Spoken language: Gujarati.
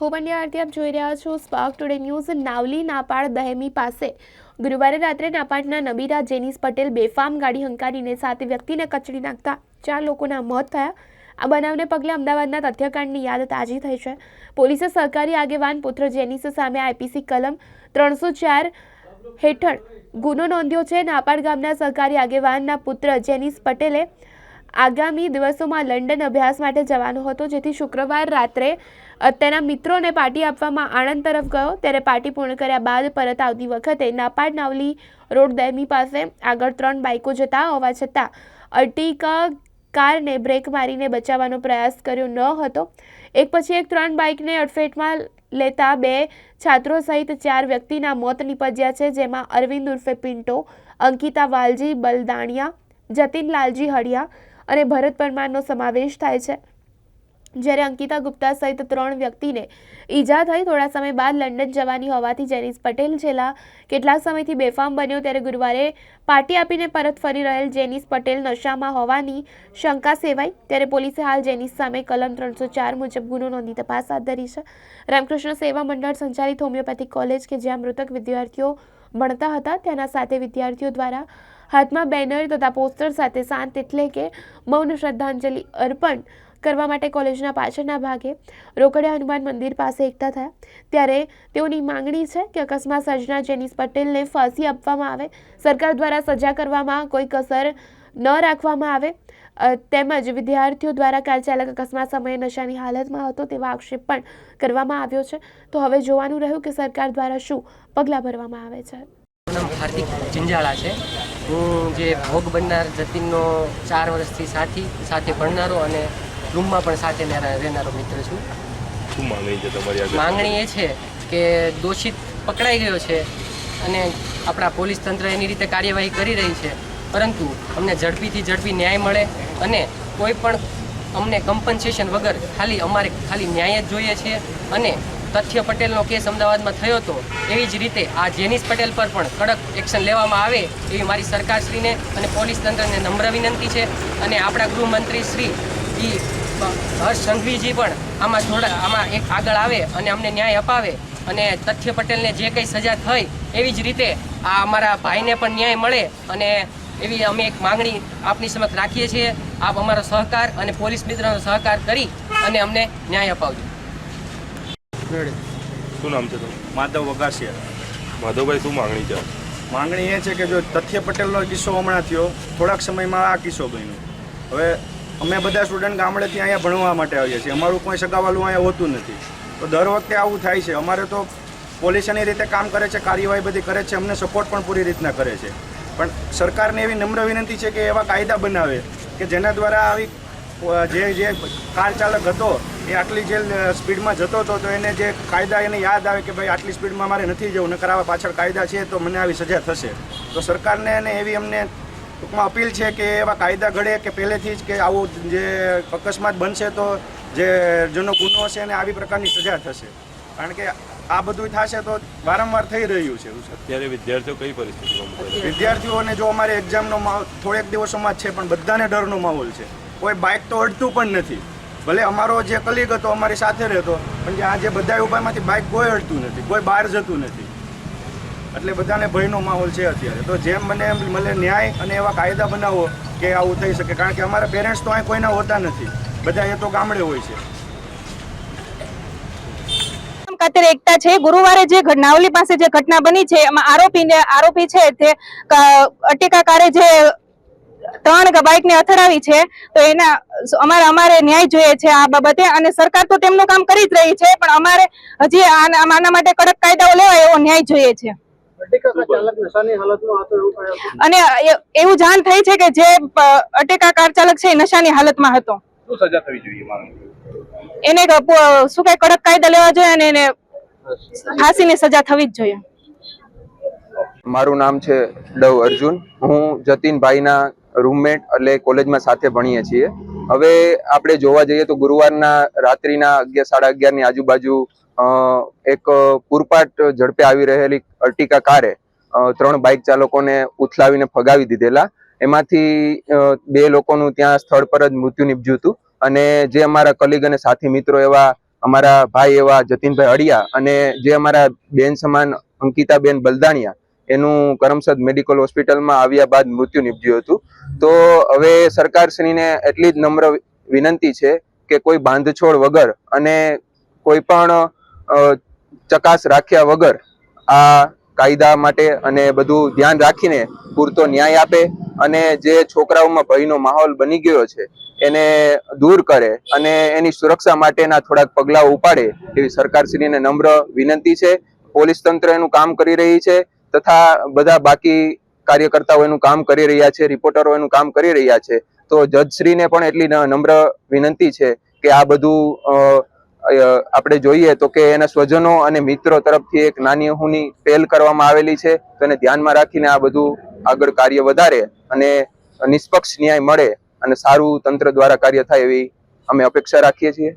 હું પંડ્યા આરતી આપ જોઈ રહ્યા છો Spark Today News Navli Napad Dahemi પાસે ગુરુવારે રાત્રે નાપાડના નબીરા જેનિસ પટેલ બેફામ ગાડી હંકારીને સાત વ્યક્તિને કચડી નાખતા ચાર લોકોના મોત થયા. આ બનાવને પગલે અમદાવાદના તથ્યકાંડની યાદ તાજી થઈ છે. પોલીસે સરકારી આગેવાન પુત્ર જેનિસ સામે આઈપીસી કલમ ત્રણસો ચાર હેઠળ ગુનો નોંધ્યો છે. નાપાડ ગામના સરકારી આગેવાનના પુત્ર જેનિસ પટેલે આગામી દિવસોમાં લંડન અભ્યાસ માટે જવાનો હતો, જેથી શુક્રવાર રાત્રે તેના મિત્રોને પાર્ટી આપવામાં આણંદ તરફ ગયો. ત્યારે પાર્ટી પૂર્ણ કર્યા બાદ પરત આવતી વખતે નાપાડ નાવલી રોડ દહેમી પાસે આગળ ત્રણ બાઇકો જતા હોવા છતાં અર્ટિકા કારને બ્રેક મારીને બચાવવાનો પ્રયાસ કર્યો ન હતો. એક પછી એક ત્રણ બાઇકને અડફેટમાં લેતા બે છાત્રો સહિત ચાર વ્યક્તિના મોત નીપજ્યા છે, જેમાં અરવિંદ ઉર્ફે પિન્ટો, અંકિતા વાલજી, બલદાણિયા, જતીન લાલજી હળિયા અને ભરત પરમારનો સમાવેશ થાય છે. જ્યારે અંકિતા ગુપ્તા સહિત ત્રણ વ્યક્તિને ઈજા થઈ થોડા સમય બાદ લંડન જવાની હોવાથી જેનિસ પટેલ છેલ્લા કેટલાક સમયથી બેફામ બન્યો ત્યારે ગુરુવારે પાર્ટી આપીને પરત ફરી રહેલ જેનિસ પટેલ નશામાં હોવાની શંકા સેવાઈ. ત્યારે પોલીસે હાલ જેનિસ સામે કલમ ત્રણસો ચાર મુજબ ગુનો નોંધી તપાસ હાથ ધરી છે. રામકૃષ્ણ સેવા મંડળ સંચાલિત હોમિયોપેથિક કોલેજ કે જ્યાં મૃતક વિદ્યાર્થીઓ ભણતા હતા તેના સાથે વિદ્યાર્થીઓ દ્વારા હાથમાં બેનર તથા પોસ્ટર સાથે શાંત એટલે કે મૌન શ્રદ્ધાંજલિ અર્પણ કરવા માટે કોલેજના પાછળના ભાગે રોકડિયા હનુમાન મંદિર પાસે એકઠા થયા. ત્યારે તેઓની માંગણી છે કે અકસ્માત સર્જના જેનિસ પટેલને ફાંસી આપવામાં આવે. સરકાર દ્વારા સજા કરવામાં કોઈ કસર ન રાખવામાં આવે. તેમજ વિદ્યાર્થીઓ દ્વારા કાર ચાલક અકસ્માત સમયે નશાની હાલતમાં હતો તેવા આક્ષેપ પણ કરવામાં આવ્યો છે. તો હવે જોવાનું રહ્યું કે સરકાર દ્વારા શું પગલાં ભરવામાં આવે છે. હાર્દિક જંજાળા છે. હું જે ભોગ બનનાર જતીનનો ચાર વર્ષથી સાથી સાથે ભણનારો અને રૂમમાં પણ સાથે રહેનારો મિત્ર છું. શું માંગણી છે તમારી માંગણી એ છે કે દોષિત પકડાઈ ગયો છે અને આપણા પોલીસ તંત્ર એની રીતે કાર્યવાહી કરી રહી છે. પરંતુ અમને ઝડપીથી ઝડપી ન્યાય મળે અને કોઈ પણ અમને કમ્પન્સેશન વગર ખાલી અમારે ખાલી ન્યાય જ જોઈએ છે અને તથ્ય પટેલનો કેસ અમદાવાદમાં થયો હતો, એવી જ રીતે આ જેનિસ પટેલ પર પણ કડક એક્શન લેવામાં આવે, એવી મારી સરકારશ્રીને અને પોલીસ તંત્રને નમ્ર વિનંતી છે. અને આપણા ગૃહમંત્રી શ્રી એ હર્ષ સંઘવીજી પણ આમાં થોડા, આમાં એક આગળ આવે અને અમને ન્યાય અપાવે અને તથ્ય પટેલને જે કંઈ સજા થઈ, એવી જ રીતે આ અમારા ભાઈને પણ ન્યાય મળે અને એવી અમે એક માંગણી આપની સમક્ષ રાખીએ છીએ. આપ અમારો સહકાર અને પોલીસ મિત્રનો સહકાર કરી અને અમને ન્યાય અપાવજો. શું નામ છે તમારું? માધવ વગાસિયા માધવભાઈ શું માંગણી છે? માંગણી એ છે કે જો તથ્ય પટેલનો કિસ્સો હમણાં થયો થોડાક સમયમાં આ કિસ્સો બન્યો. હવે અમે બધા સ્ટુડન્ટ ગામડેથી અહીંયા ભણવા માટે આવીએ છીએ. અમારું કોઈ સગાવાલું અહીંયા હોતું નથી. તો દર વખતે આવું થાય છે. અમારે તો પોલીસ એની રીતે કામ કરે છે કાર્યવાહી બધી કરે છે અમને સપોર્ટ પણ પૂરી રીતના કરે છે. પણ સરકારને એવી નમ્ર વિનંતી છે કે એવા કાયદા બનાવે કે જેના દ્વારા આવી જે જે કાર ચાલક હતો એ આટલી જે સ્પીડમાં જતો હતો તો એને જે કાયદા એને યાદ આવે કે ભાઈ આટલી સ્પીડમાં મારે નથી જવું નકર આવા પાછળ કાયદા છે તો મને આવી સજા થશે. તો સરકારને અને એવી અમને ટૂંકમાં અપીલ છે કે એવા કાયદા ઘડે કે પહેલેથી જ કે આવું જે અકસ્માત બનશે તો જે જેનો ગુનો હશે એને આવી પ્રકારની સજા થશે. કારણ કે આ બધું થશે તો વારંવાર થઈ રહ્યું છે અત્યારે વિદ્યાર્થીઓ કઈ પરિસ્થિતિમાં વિદ્યાર્થીઓને જો અમારે એક્ઝામનો થોડેક દિવસોમાં જ છે પણ બધાને ડરનો માહોલ છે. કોઈ બાઇક તો અડતું પણ નથી. ભલે અમારો જે કલીગ હતો, અમારી સાથે રહેતો, પણ આ જે બધા ઉપાયમાંથી બાઇક કોઈ અડતું નથી, કોઈ બહાર જતું નથી. એટલે બધાને ભયનો માહોલ છે અત્યારે. તો જેમ મને મળે ન્યાય અને એવા કાયદા બનાવો કે આવું થઈ શકે. કારણ કે અમારા પેરેન્ટ્સ તો અહીં કોઈના હોતા નથી. બધા એ તો ગામડે હોય છે. ખાતર એકતા છે. ગુરુવારે જે ઘટનાવલી પાસે જે ઘટના બની છે, એમાં આરોપીને, આરોપી છે તે અટેકાકારે જે ત્રણ બાઇક ને અથડાવી છે તો એના અમારે અમારે ન્યાય જોઈએ છે આ બાબતે અને સરકાર તો તેમનું કામ કરી જ રહી છે પણ અમારે હજી આના આના માટે કડક કાયદાઓ લેવાય એવો ન્યાય જોઈએ છે. અને એવું જાણ થઈ છે કે જે અટેકા કાર ચાલક છે એ નશાની હાલતમાં હતો. શું સજા થવી જોઈએ માંગણી એને શું કઈ કડક કાયદા લેવા જોઈએ અને એને ફાંસીની સજા થવી જ જોઈએ. મારું નામ છે ડવ અર્જુન. હું જતીનભાઈના રૂમમેટ એટલે કોલેજમાં સાથે ભણીએ છીએ. હવે આપણે જોવા જઈએ તો ગુરુવારના રાત્રિના અગિયાર, સાડા અગિયારની આજુબાજુ એક પૂરપાટ ઝડપે આવી રહેલી અર્ટિકા કારે ત્રણ બાઇક ચાલકોને ઉથલાવીને ફગાવી દીધેલા. એમાંથી બે લોકોનું ત્યાં સ્થળ પર જ મૃત્યુ નીપજ્યું હતું. અને જે અમારા કલીગ અને સાથી મિત્રો એવા અમારા ભાઈ એવા જતીનભાઈ અડિયા અને જે અમારા બેન સમાન અંકિતાબેન બલદાણિયા એનું કરમસદ મેડિકલ હોસ્પિટલમાં આવ્યા બાદ મૃત્યુ નીપજ્યું હતું. તો હવે સરકારશ્રીને એટલી જ નમ્ર વિનંતી છે કે કોઈ બાંધછોડ વગર અને કોઈ પણ ચકાસ રાખ્યા વગર આ કાયદા માટે અને બધું ધ્યાન રાખીને પૂરતો ન્યાય આપે અને જે છોકરાઓમાં ભયનો માહોલ બની ગયો છે એને દૂર કરે અને એની સુરક્ષા માટેના થોડાક પગલાઓ ઉપાડે એવી સરકારશ્રીને નમ્ર વિનંતી છે. પોલીસ તંત્ર એનું કામ કરી રહી છે. તથા બધા બાકી કાર્યકર્તાઓ એનું કામ કરી રહ્યા છે, રિપોર્ટરો એનું કામ કરી રહ્યા છે. તો જજશ્રીને પણ એટલી નમ્ર વિનંતી છે કે આ બધું આપણે જોઈએ તો કે એના સ્વજનો અને મિત્રો તરફથી એક નાની હુની પહેલ કરવામાં આવેલી છે. તો એને ધ્યાનમાં રાખીને આ બધું આગળ કાર્ય વધારે અને નિષ્પક્ષ ન્યાય મળે અને સારું તંત્ર દ્વારા કાર્ય થાય એવી અમે અપેક્ષા રાખીએ છીએ.